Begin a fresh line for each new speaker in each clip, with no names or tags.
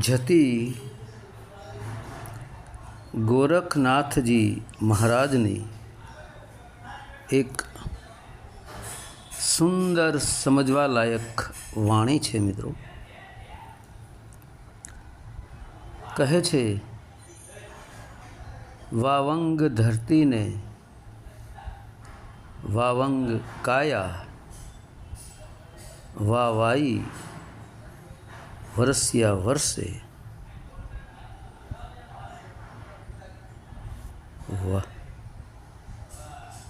જતી ગોરખનાથજી મહારાજની એક સુંદર સમજવા લાયક વાણી છે મિત્રો. કહે છે, વાવંગ ધરતીને વાવંગ કાયા, વાવાઈ વરસ્યા વર્ષે વાહ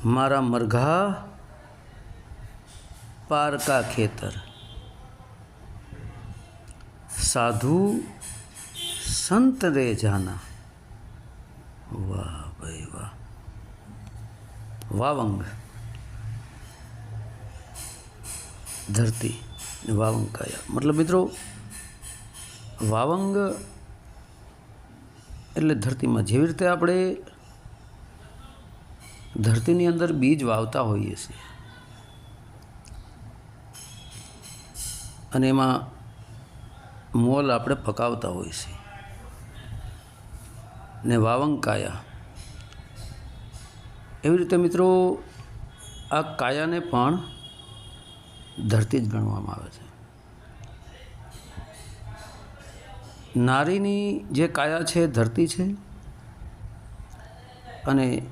મારા મરઘા પારકા ખેતર સાધુ સંત રે જાના વાહ ભાઈ વાહ વાવંગ ધરતી વાવંગ કાયા મતલબ મિત્રો વાવંગ એટલે ધરતીમાં જેવી રીતે આપણે ધરતીની અંદર બીજ વાવતા હોઈએ છીએ. અને એમાં મોલ આપણે પકાવતા હોઈએ છીએ. ને વાવંગ કાયા. એવી રીતે મિત્રો આ કાયાને પણ ધરતી જ ગણવામાં આવે છે. નારીની જે કાયા છે, ધરતી છે અને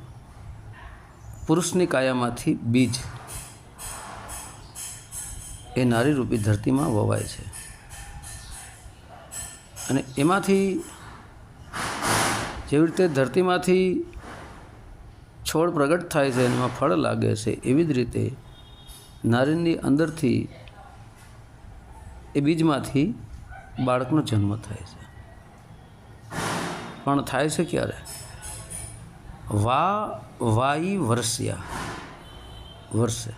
પુરુષની કાયામાંથી બીજ એ નારી રૂપી ધરતીમાં વવાય છે. અને એમાંથી જેવી રીતે ધરતીમાંથી છોડ પ્રગટ થાય છે, એમાં ફળ લાગે છે, એવી જ રીતે નારીની અંદરથી એ બીજમાંથી બાળકનો જન્મ થાય છે. પણ થાય છે ક્યારે? વા, વાઈ વર્ષ્યા. વર્ષે.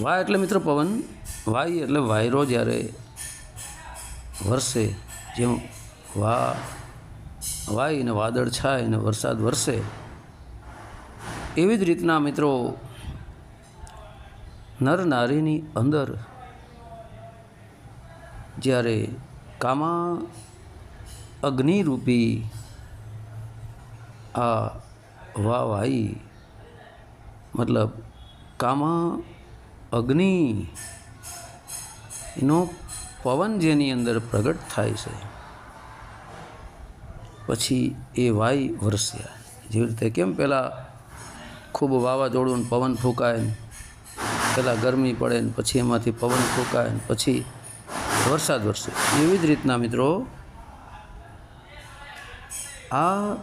વા એટલે મિત્ર પવન, વાઈ એટલે વાયરો જ્યારે વરસે જેમ વા, વાઈ ને વાદળ છાય ને વરસાદ વરસે, એવી જ રીતના મિત્રો નર નારીની અંદર જ્યારે કામા અગ્નિરૂપી આ વાવ આવી મતલબ કામા અગ્નિ એનો પવન જેની અંદર પ્રગટ થાય છે. પછી એ વાય વરસ્યા જેવી રીતે કેમ પહેલાં ખૂબ વાવાઝોડું પવન ફૂંકાય ને પહેલાં ગરમી પડે ને પછી એમાંથી પવન ફૂંકાય ને પછી વરસાદ વરસે. એવી જ રીતના મિત્રો, આ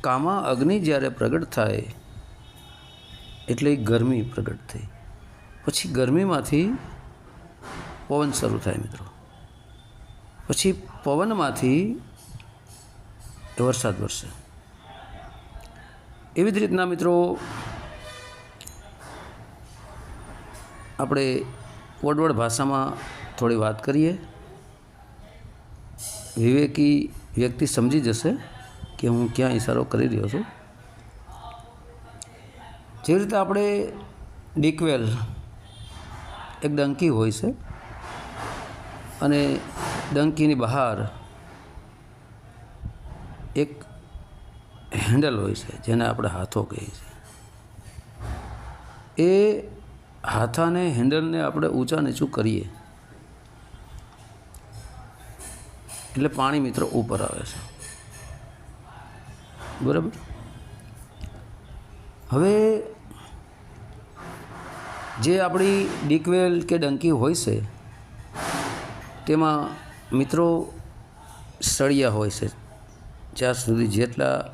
કામા અગ્નિ જ્યારે પ્રગટ થાય, એટલે ગરમી પ્રગટ થઈ. પછી ગરમીમાંથી પવન શરૂ થાય મિત્રો. પછી પવનમાંથી વરસાદ વરસે. એવી જ રીતના મિત્રો, આપણે વડવડ ભાષામાં થોડી વાત કરીએ. વિવેકી વ્યક્તિ સમજી જશે કે હું ક્યાં ઇશારો કરી રહ્યો છું. જેવી રીતે આપણે ડીકવેલ એક ડંકી હોય છે અને ડંકીની બહાર એક હેન્ડલ હોય છે જેને આપણે હાથો કહીએ છીએ. એ હાથાને હેન્ડલને આપણે ઊંચા નીચું કરીએ એટલે પાણી મિત્રો ઉપર આવે છે. બરાબર? હવે જે આપણી ડીકવેલ કે ડંકી હોય છે, તેમાં મિત્રો સળિયા હોય છે. જ્યાં સુધી જેટલા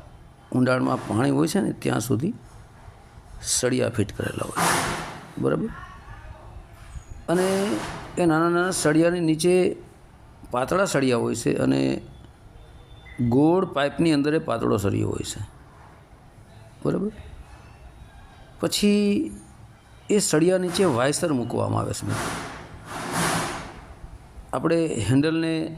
ઊંડાણમાં પાણી હોય છે ને, ત્યાં સુધી સળિયા ફિટ કરેલા હોય છે. બરાબર? અને એ નાના નાના સળિયાની નીચે પાતળા સળિયા હોય છે અને ગોળ પાઇપની અંદર એ પાતળો સળિયો હોય છે. બરાબર? પછી એ સળિયા નીચે વાયસર મૂકવામાં આવે છે આપણે હેન્ડલને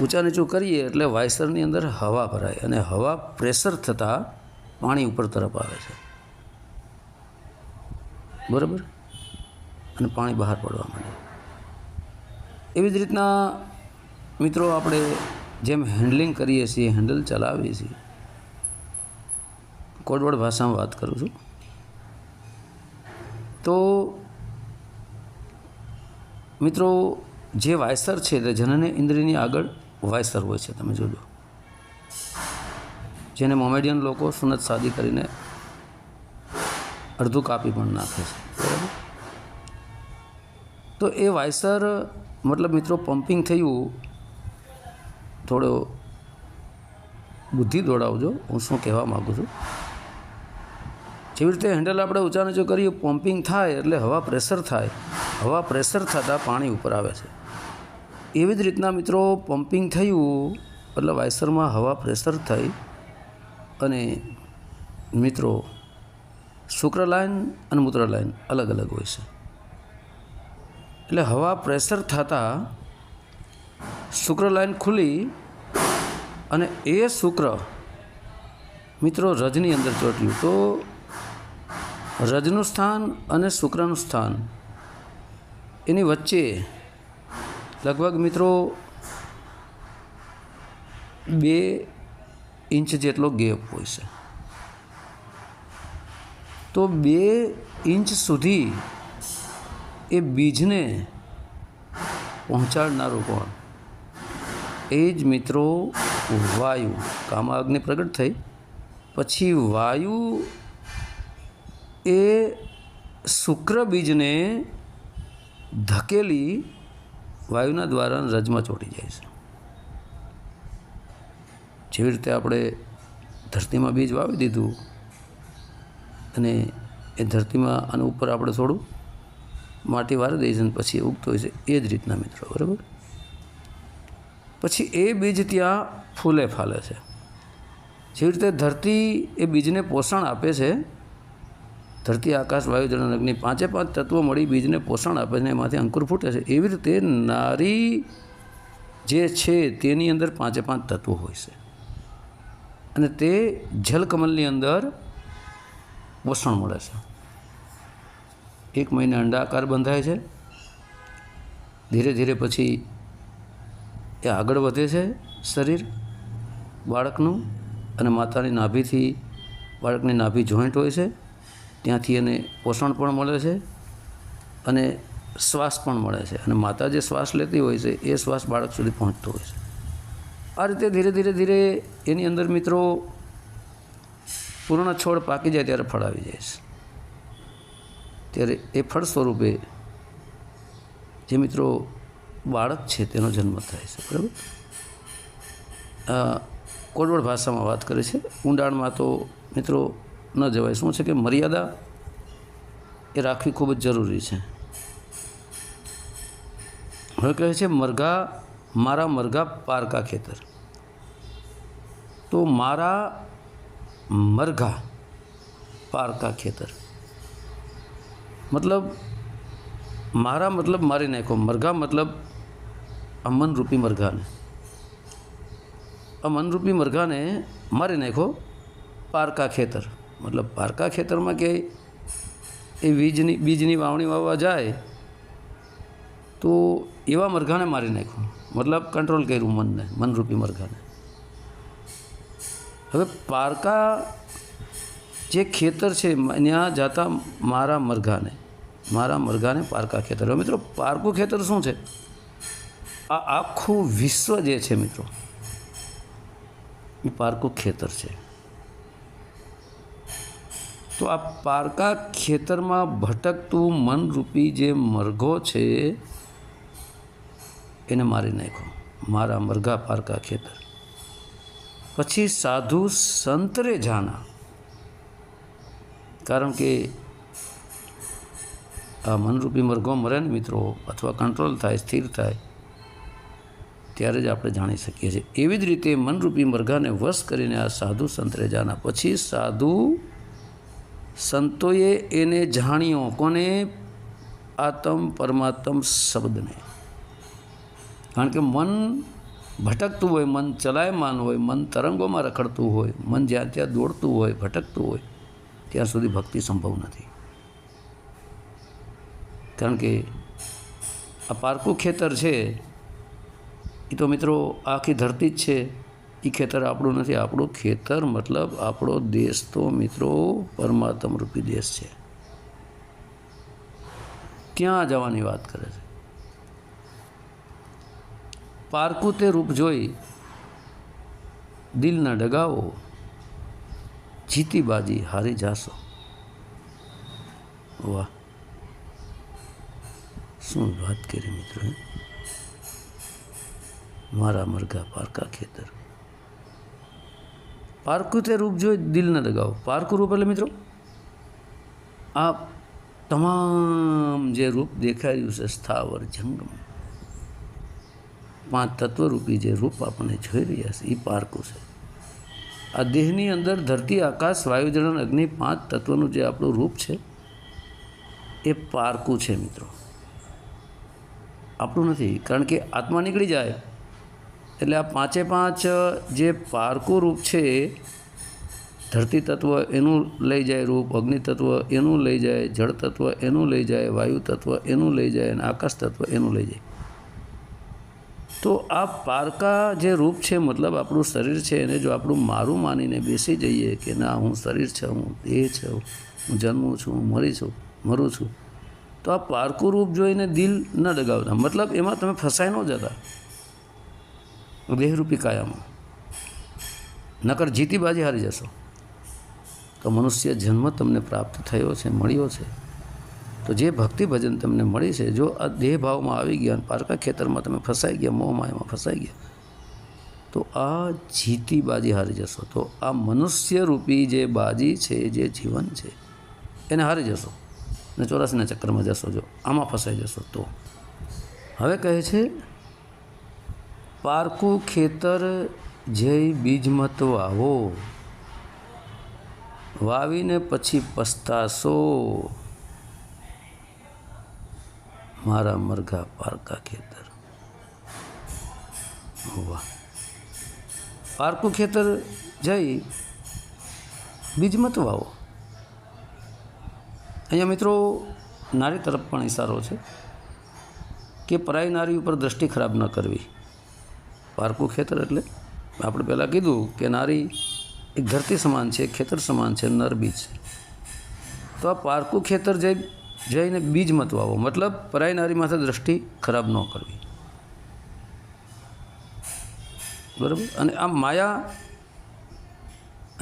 ઊંચા નીચું કરીએ એટલે વાયસરની અંદર હવા ભરાય અને હવા પ્રેશર થતાં પાણી ઉપર તરફ આવે છે. બરાબર? અને પાણી બહાર પડવા માંડે. એવી જ રીતના મિત્રો આપણે જેમ હેન્ડલિંગ કરીએ છીએ હેન્ડલ ચલાવીએ છીએ, કોડવડ ભાષામાં વાત કરું છું. તો મિત્રો જે વાયસર છે તે જનને ઇન્દ્રિયની આગળ વાયસર હોય છે, તમે જોજો. જેને મોમેડિયન લોકો સુનત સાદી કરીને અડધું કાપી પણ નાખે છે. બરાબર? તો એ વાયસર મતલબ મિત્રો પમ્પિંગ થયું, થોડો બુદ્ધિ દોડાવજો. હું શું કહેવા માગું છું? જેવી રીતે હેન્ડલ આપણે ઊંચા નીચું કરીએ પમ્પિંગ થાય એટલે હવા પ્રેશર થાય. હવા પ્રેશર થતાં પાણી ઉપર આવે છે. એવી જ રીતના મિત્રો પમ્પિંગ થયું, એટલે વાયસરમાં હવા પ્રેશર થઈ. અને મિત્રો શુક્ર લાઇન અને મૂત્ર લાઇન અલગ અલગ હોય છે. એટલે હવા પ્રેશર થતાં શુક્ર લાઇન ખુલી અને એ શુક્ર મિત્રો રજની અંદર ચોટ્યું. તો રજનું સ્થાન અને શુક્રનું સ્થાન એની વચ્ચે લગભગ મિત્રો બે ઇંચ જેટલો ગેપ હોય છે. તો બે ઇંચ સુધી એ બીજને પહોંચાડનારું કોણ? એ જ મિત્રો વાયુ. કામા પ્રગટ થઈ. પછી વાયુ એ શુક્ર બીજને ધકેલી વાયુના દ્વારા રજમાં ચોટી જાય છે. જેવી રીતે આપણે ધરતીમાં બીજ વાવી દીધું અને એ ધરતીમાં આના ઉપર આપણે થોડું માટી વારી દઈએ પછી ઉગતો હોય છે. એ જ રીતના મિત્રો, બરાબર? પછી એ બીજ ત્યાં ફૂલે ફાલે છે. જેવી રીતે ધરતી એ બીજને પોષણ આપે છે, ધરતી, આકાશ, વાયુ, જળ અગ્નિ પાંચે પાંચ તત્વો મળી બીજને પોષણ આપે છે એમાંથી અંકુર ફૂટે છે. એવી રીતે નારી જે છે તેની અંદર પાંચે પાંચ તત્વો હોય છે. અને તે જલકમલની અંદર પોષણ મળે છે. એક મહિને અંડાકાર બંધાય છે. ધીરે ધીરે પછી એ આગળ વધે છે શરીર બાળકનું અને માતાની નાભીથી બાળકની નાભી જોઈન્ટ હોય છે. ત્યાંથી એને પોષણ પણ મળે છે અને શ્વાસ પણ મળે છે. અને માતા જે શ્વાસ લેતી હોય છે, એ શ્વાસ બાળક સુધી પહોંચતો હોય છે. આ રીતે ધીરે ધીરે ધીરે એની અંદર મિત્રો પૂર્ણ છોડ પાકી જાય ત્યારે ફળ આવી જાય છે. ત્યારે એ ફળ સ્વરૂપે જે મિત્રો બાળક છે તેનો જન્મ થાય છે, બરાબર? કોડવડ ભાષામાં વાત કરે છે. ઊંડાણમાં તો મિત્રો ન જવાય. શું છે કે મર્યાદા એ રાખવી ખૂબ જ જરૂરી છે. હવે કહે છે મરઘા મારા મરઘા પારકા ખેતર. તો મારા મરઘા પારકા ખેતર. મતલબ મારા મતલબ, મારી નાખો, મરઘા મતલબ આ મનરૂપી મરઘાને. આ મનરૂપી મરઘાને મારી નાખો પારકા ખેતર. મતલબ પારકા ખેતરમાં કે એ બીજની બીજની વાવણી વાવવા જાય, તો એવા મરઘાને મારી નાખ્યો મતલબ કંટ્રોલ કર્યું મનને, મનરૂપી મરઘાને. હવે પારકા જે ખેતર છે ત્યાં જતા મારા મરઘાને મારા મરઘાને પારકા ખેતર. મિત્રો, પારકું ખેતર શું છે? આ આખું વિશ્વ જે છે મિત્રો, એ પારકું ખેતર છે. તો આ પારકા ખેતરમાં ભટકતું મનરૂપી જે મરઘો છે, એને મારી નાખો મારા મરઘા પારકા ખેતર. પછી સાધુ સંતરે જાના કારણ કે આ મનરૂપી મરઘો મરે ને મિત્રો, અથવા કંટ્રોલ થાય, સ્થિર થાય, ત્યારે જ આપણે જાણી શકીએ છીએ. એવી જ રીતે મનરૂપી મરઘાને વશ કરીને આ સાધુ સંતરે જાના પછી સાધુ સંતોએ એને જાણ્યો. કોને? આત્મ પરમાત્મ શબ્દને. કારણ કે મન ભટકતું હોય, મન ચલાયમાન હોય, મન તરંગોમાં રખડતું હોય, મન જ્યાં ત્યાં દોડતું હોય, ભટકતું હોય ત્યાં સુધી ભક્તિ સંભવ નથી. કારણ કે આ પારકું ખેતર છે, એ તો મિત્રો આખી ધરતી જ છે. એ ખેતર આપણું નથી. આપણું ખેતર મતલબ આપણો દેશ તો મિત્રો પરમાત્મ રૂપી દેશ છે. ત્યાં જવાની વાત કરે છે? પારકું તે રૂપ જોઈ દિલના ડગાઓ જીતી બાજી હારી જાશો. વાહ. શું વાત કરી મિત્રો મારા મરઘા પારકા ખેતર. પારકું તે રૂપ જોઈ દિલ ન લગાવો. પારકું રૂપ એટલે મિત્રો, આ તમામ જે રૂપ દેખાયું છે સ્થાવર જંગમ, પાંચ તત્વરૂપી જે રૂપ આપણે જોઈ રહ્યા છે એ પારકું છે. આ દેહની અંદર ધરતી, આકાશ, વાયુ, જળ અને અગ્નિ પાંચ તત્વનું જે આપણું રૂપ છે, એ પારકું છે મિત્રો. આપણું નથી, કારણ કે આત્મા નીકળી જાય. એટલે આ પાંચે પાંચ જે પારકું રૂપ છે, ધરતી તત્વ એનું લઈ જાય રૂપ, અગ્નિ તત્વ એનું લઈ જાય, જળ તત્વ એનું લઈ જાય, વાયુ તત્વ એનું લઈ જાય અને આકાશ તત્વ એનું લઈ જાય. તો આ પારકા જે રૂપ છે, મતલબ આપણું શરીર છે, એને જો આપણું મારું માનીને બેસી જઈએ કે ના, હું શરીર છે, હું દેહ છે, હું જન્મું છું, હું મરી છું, મરું છું, તો આ પારકું રૂપ જોઈને દિલ ન ડગાવતા મતલબ એમાં તમે ફસાઈ ન જતા. દેહરૂપી કાયામાં. નકર જીતી બાજી હારી જશો. તો મનુષ્ય જન્મ તમને પ્રાપ્ત થયો છે, મળ્યો છે. તો જે ભક્તિ ભજન તમને મળી છે, જો આ દેહ ભાવમાં આવી ગયા અને પારકા ખેતરમાં તમે ફસાઈ ગયા મોહમાં એમાં ફસાઈ ગયા, તો આ જીતી બાજી હારી જશો. તો આ મનુષ્ય રૂપી જે બાજી છે, જે જીવન છે, એને હારી જશો. ને ચોરાસીના ચક્કરમાં જશો જો, આમાં ફસાઈ જશો તો. હવે કહે છે, પારકું ખેતર જય બીજમત વાવો, વાવીને પછી પસ્તાશો. મારા મરઘા પારકા ખેતર. વાહ. પારકું ખેતર જઈ બીજમત વાવો અહીંયા મિત્રો નારી તરફ પણ ઇશારો છે કે પરાઈ નારી ઉપર દ્રષ્ટિ ખરાબ ન કરવી. પારકું ખેતર એટલે આપણે પહેલાં કીધું કે નારી એક ધરતી સમાન છે, ખેતર સમાન છે, નર બીજ છે. તો આ પારકું ખેતર જઈ જઈને બીજ મત વાવો. મતલબ પરાઈ નારી માથે દ્રષ્ટિ ખરાબ ન કરવી. બરાબર? અને આ માયા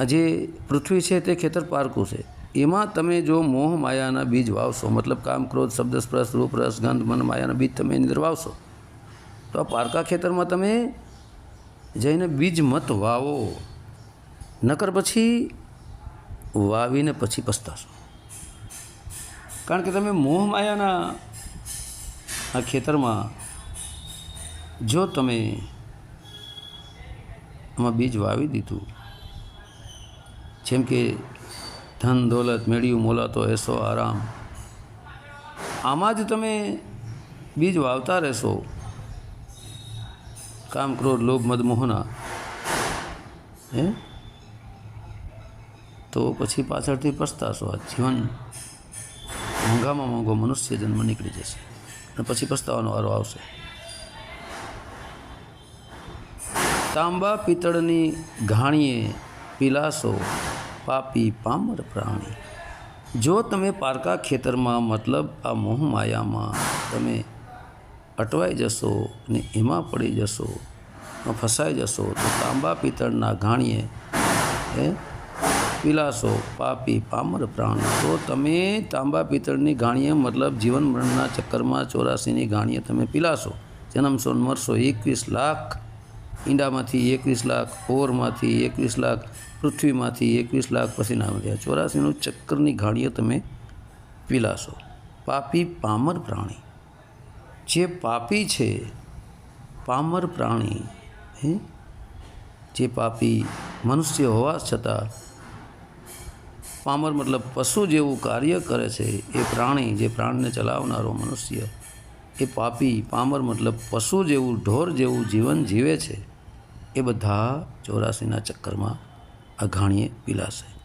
જે પૃથ્વી છે તે ખેતર પારકું છે. એમાં તમે જો મોહ માયાના બીજ વાવશો, મતલબ કામ, ક્રોધ, શબ્દ, સ્પર્શ, રૂપ, રસ, ગંધ, મન માયાના બીજ તમે એની અંદર વાવશો, તો આ પારકા ખેતરમાં તમે જઈને બીજ મત વાવો. નકર પછી વાવીને પછી પસ્તાશો. કારણ કે તમે મોહ માયાના આ ખેતરમાં જો તમે આમાં બીજ વાવી દીધું, જેમ કે ધન દોલત, મેળ્યું, મોલાતો એસો આરામ, આમાં જ તમે બીજ વાવતા રહેશો. કામ ક્રોધ લોભ મદમોહના હે? તો પછી પાછળથી પછતાશો આ જીવન મોંઘામાં મોંઘો મનુષ્ય જન્મ નીકળી જશે અને પછી પસ્તાવાનો વારો આવશે. તાંબા પિત્તળની ઘાણીએ પીલાશો પાપી પામર પ્રાણી. જો તમે પારકા ખેતરમાં, મતલબ આ મોહ માયામાં તમે અટવાઈ જશો અને એમાં પડી જશો ફસાઈ જશો, તો તાંબા પિત્તળના ઘાણીએ એ પીલાશો, પાપી, પામર પ્રાણી. તો તમે તાંબા પિત્તળની ગાણીએ, મતલબ જીવન મરણના ચક્કરમાં ચોરાસીની ગાણીએ તમે પીલાશો. જન્મશો મરશો એકવીસ લાખ, ઈંડામાંથી એકવીસ લાખ ઓરમાંથી એકવીસ લાખ, પૃથ્વીમાંથી એકવીસ લાખ પછી નામ મળ્યા ચોરાસીનું ચક્કરની ગાણીએ તમે પીલાશો. પાપી, પામર પ્રાણી. જે પાપી છે, પામર પ્રાણી, હે? જે પાપી મનુષ્ય હોવા છતાં પામર મતલબ પશુ જેવું કાર્ય કરે છે, એ પ્રાણી જે પ્રાણને ચલાવનારો મનુષ્ય, એ પાપી પામર મતલબ પશુ જેવું, ઢોર જેવું જીવન જીવે છે, એ બધા ચોરાસીના ચક્કરમાં અઘાણીએ પીલાશે.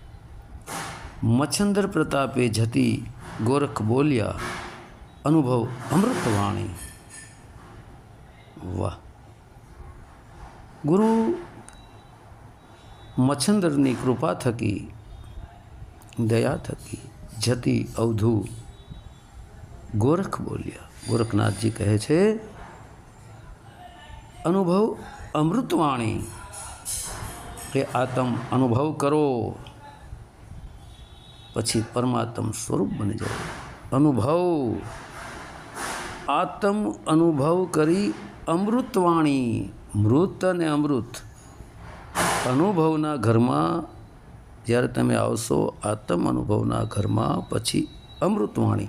મચ્છંદર પ્રતાપે જતી ગોરખ બોલ્યા, અનુભવ અમૃતવાણી. વાહ. ગુરુ, મચ્છંદરની કૃપા થકી દયા થકી જતી, અવધુ. ગોરખ બોલ્યા. ગોરખનાથજી કહે છે, અનુભવ અમૃતવાણી. કે આતમ અનુભવ કરો. પછી પરમાત્મ સ્વરૂપ બની જાય. અનુભવ, આત્મ અનુભવ કરી અમૃતવાણી. મૃત અને અમૃત. અનુભવના ઘરમાં જ્યારે તમે આવશો આત્મ અનુભવના ઘરમાં, પછી અમૃતવાણી.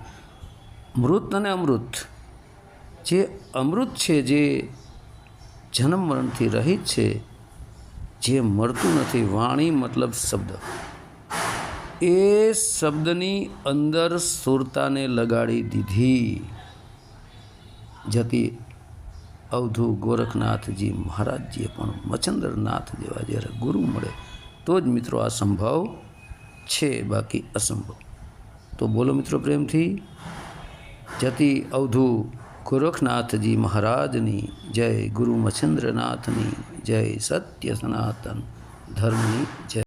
મૃત અને અમૃત. જે અમૃત છે, જે જન્મ મરણથી રહિત છે, જે મળતું નથી. વાણી મતલબ શબ્દ. એ શબ્દની અંદર સુરતાને લગાડી દીધી. જતી અવધુ ગોરખનાથજી મહારાજજીએ પણ મચંદ્રનાથ જેવા જ્યારે ગુરુ મળે તો જ મિત્રો આ સંભવ છે, બાકી અસંભવ. તો બોલો મિત્રો પ્રેમથી. જતી અવધુ ગોરખનાથજી મહારાજની જય, ગુરુ મચ્છન્દ્રનાથની જય સત્ય સનાતન ધર્મની જય.